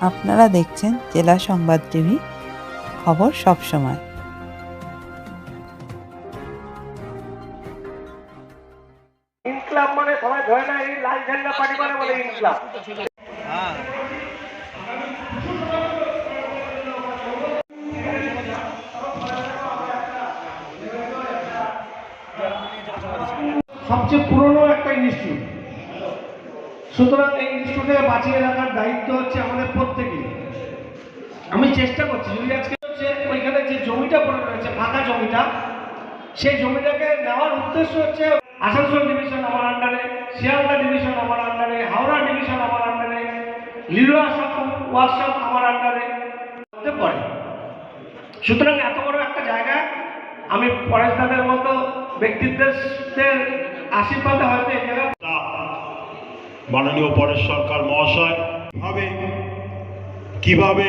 আপনারা দেখছেন জেলা সংবাদ টিভি খবর সব সময়। ইনকলাব মানে সবাই ধরে না এই লাল ঝান্ডা পার্টি মানে বলে ইনকলাব। সবচেয়ে পুরনো একটা ইনস্টিটিউট সুতরাং এই ইনস্টিটিউটে বাঁচিয়ে রাখার দায়িত্ব হচ্ছে আমি চেষ্টা করছি, যদি আজকে হচ্ছে ওইখানে যে জমিটা পড়ে রয়েছে, ফাঁকা জমিটা, সেই জমিটাকে নেওয়ার উদ্দেশ্য হচ্ছে আসানসোল ডিভিশন আমার আন্ডারে শিয়ালদা ডিভিশন আমার আন্ডারে হাওড়া ডিভিশন আমার আন্ডারে লিলুয়া ওয়ার্কশপ আমার আন্ডারে পড়ে। সুতরাং এত বড় একটা জায়গা, আমি পরেশদাদের মতো ব্যক্তিত্বের আশীর্বাদে হয়তো এই জায়গা মাননীয় পরেশ সরকার মহাশয় ভাবে কীভাবে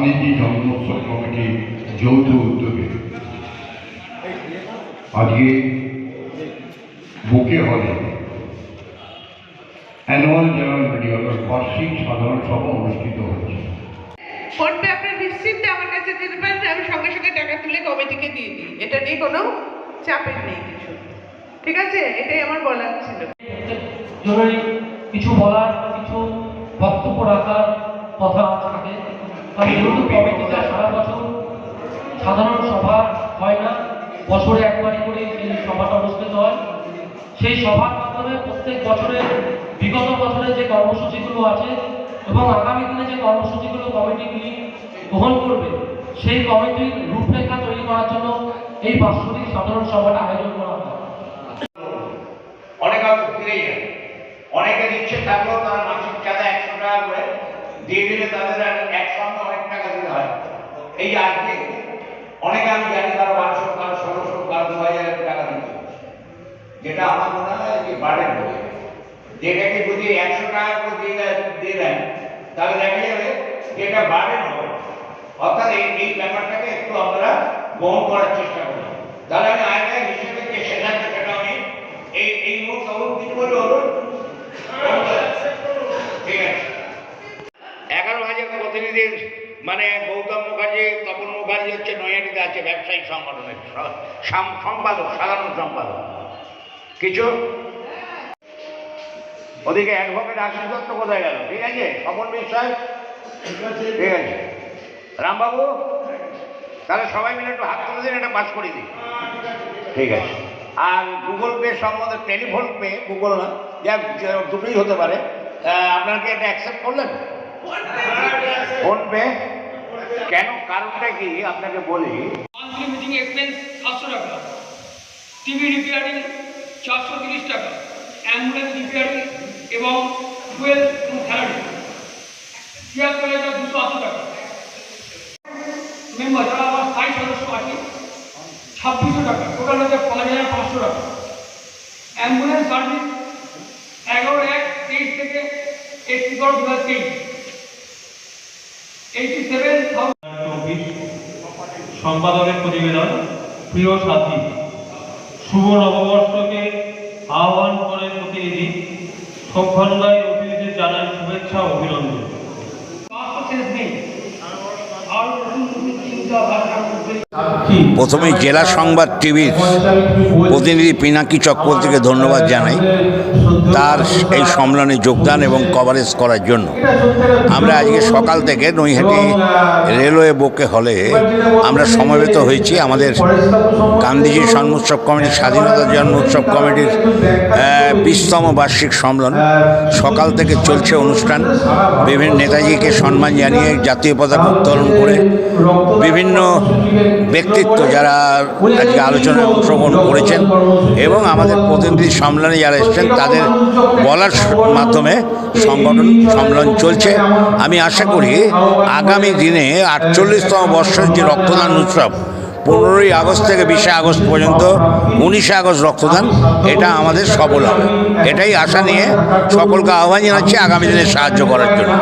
গান্ধীজি জন্মোৎসব কমিটি যৌথ উদ্যোগে। আজকে বুকে হলে অ্যানুয়াল জেনারেল মিটিং অর্থাৎ বার্ষিক সাধারণ সভা অনুষ্ঠিত হচ্ছে। ফোনপে আপনি নিশ্চিন্তে আমার কাছে দিতে পারেন আমি সঙ্গে সঙ্গে টাকা তুলে কমিটিকে দিয়ে দিই। এটা নিয়ে কোনো চাপের নেই কিছু। ঠিক আছে? এটাই আমার বলার ছিল। জরুরি কিছু বলার কিছু বক্তব্য রাখার কথা যেহেতু কমিটিটা সারা বছর সাধারণ সভা হয় না? বছরে একবারই করে এই সভাটা অনুষ্ঠিত হয়। সেই সভার মাধ্যমে প্রত্যেক বছরের বিগত বছরের যে কর্মসূচিগুলো আছে এবং আগামী দিনে যে কর্মসূচিগুলো কমিটিগুলি গ্রহণ করবে, সেই কমিটির রূপরেখা তৈরি করার জন্য এই বাৎসরিক সাধারণ সভাটা আয়োজন করা হয়। অনেক ফিরে যায় অনেকের ইচ্ছে থাকলেও তারা মাসিক চাঁদা একশো টাকা করে দিয়ে দিলে তাদের আর একসঙ্গে অনেক টাকা দিতে হয় এই যে আজকে অনেকে আমি জানি কারও পাঁচশো কারও ষোলোশো কারও দু হাজার টাকা দিতে যেটা আমার মনে হয় যে বাড়েন বলে যেটাকে যদি একশো টাকা করে দিয়ে দেয়- দিয়ে দেন তাহলে দেখা যাবে এটা বাড়েন হবে। অর্থাৎ এই এই ব্যাপারটাকে একটু আমরা গ্রহণ করার চেষ্টা করি তাহলে আমি আয়নায় হিসেবে যে সিদ্ধান্ত সেটা আমি এই এই মুহূর্তে কিছু বলে হলো ঠিক আছে। এগারো হাজার প্রতিনিধির মানে গৌতম মুখার্জি তপন মুখার্জি হচ্ছে নয়াটিতে আছে ব্যবসায়ী সংগঠনের সম্পাদক সাধারণ সম্পাদক। কিছু? ওদিকে অ্যাডভোকেট আশিস দত্ত কোথায় গেল? ঠিক আছে? স্বপন বিশ্বাস? ঠিক আছে। রামবাবু? তাহলে সবাই মিলে একটু হাত তুলে দিন এটা পাস করে দিন। ঠিক আছে। আর গুগল পে সম্বন্ধে টেলিফোন পে গুগল না যা দুটোই হতে পারে। আপনারা কি এটা অ্যাকসেপ্ট করলেন? ফোন পে কেন কারণটা কি আপনাকে বলি? মান্থলি মিটিং এক্সপেন্স সাতশো টাকা। টিভি রিপেয়ারিং চারশো তিরিশ টাকা। অ্যাম্বুলেন্স রিপেয়ারিং এবং ফুয়েল দুশো আশি টাকা। মেম্বার যারা আমার স্থায়ী সদস্য আছে, ছাব্বিশশো টাকা। টোটাল হচ্ছে পাঁচ হাজার পাঁচশো টাকা। অ্যাম্বুলেন্স সার্ভিস এগারো এক তেইশ থেকে একত্রিশ দু হাজার তেইশ। সম্পাদকের প্রতিবেদন প্রিয় সাথী শুভ নববর্ষকে আহ্বান করে প্রতিনিধি সভ্যানুদায় অতিথিদের জানাই শুভেচ্ছা অভিনন্দন। প্রথমে জেলা সংবাদ টিভির প্রতিনিধি পিনাকি চক্রবর্তীকে ধন্যবাদ জানাই তার এই সম্মেলনে যোগদান এবং কভারেজ করার জন্য। আমরা আজকে সকাল থেকে নৈহাটি রেলওয়ে বুকে হলে আমরা সমবেত হয়েছি। আমাদের গান্ধীজি জন্মোৎসব কমিটির, স্বাধীনতা জন্ম উৎসব কমিটির বিশতম বার্ষিক সম্মেলন। সকাল থেকে চলছে অনুষ্ঠান। বিভিন্ন নেতাজিকে সম্মান জানিয়ে জাতীয় পতাকা উত্তোলন করে বিভিন্ন ব্যক্তিত্ব যারা আজকে আলোচনায় অংশগ্রহণ করেছেন এবং আমাদের প্রতিনিধি সম্মেলনে যারা এসছেন, তাদের বলার মাধ্যমে সংগঠন সম্মেলন চলছে। আমি আশা করি আগামী দিনে আটচল্লিশতম বর্ষের যে রক্তদান উৎসব, পনেরোই আগস্ট থেকে বিশে আগস্ট পর্যন্ত উনিশে আগস্ট রক্তদান, এটা আমাদের সফল হবে। এটাই আশা নিয়ে সকলকে আহ্বান জানাচ্ছি আগামী দিনে সাহায্য করার জন্য।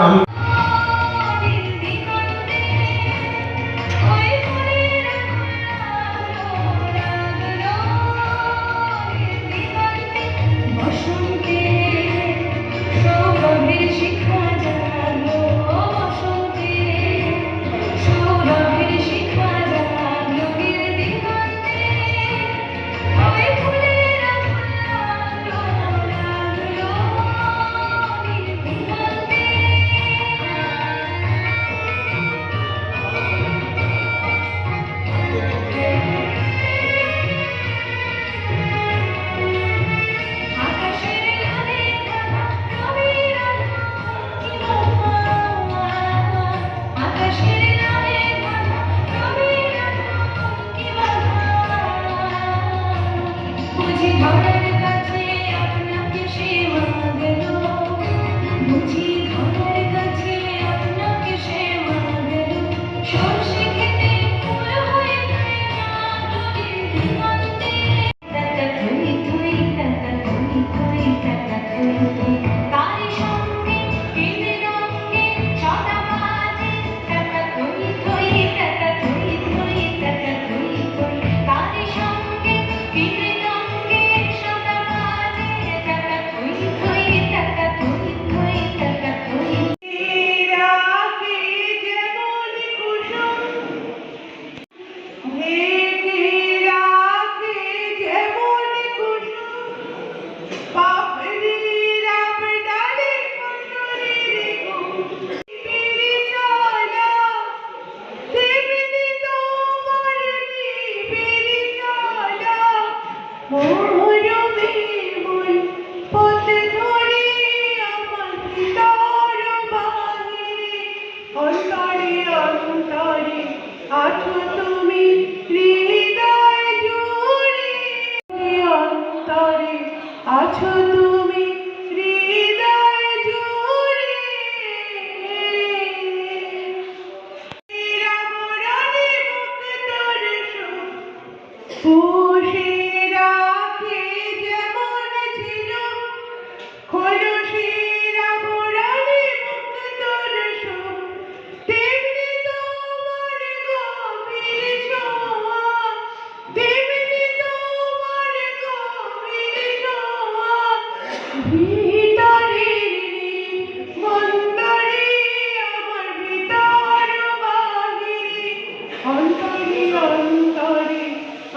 অন্তরে অন্তরে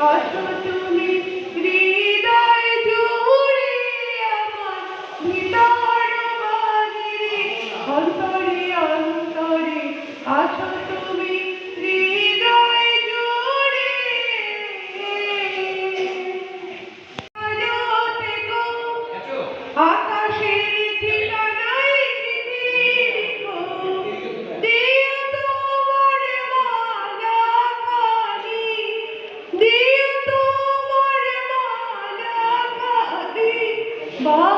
অসত Bye.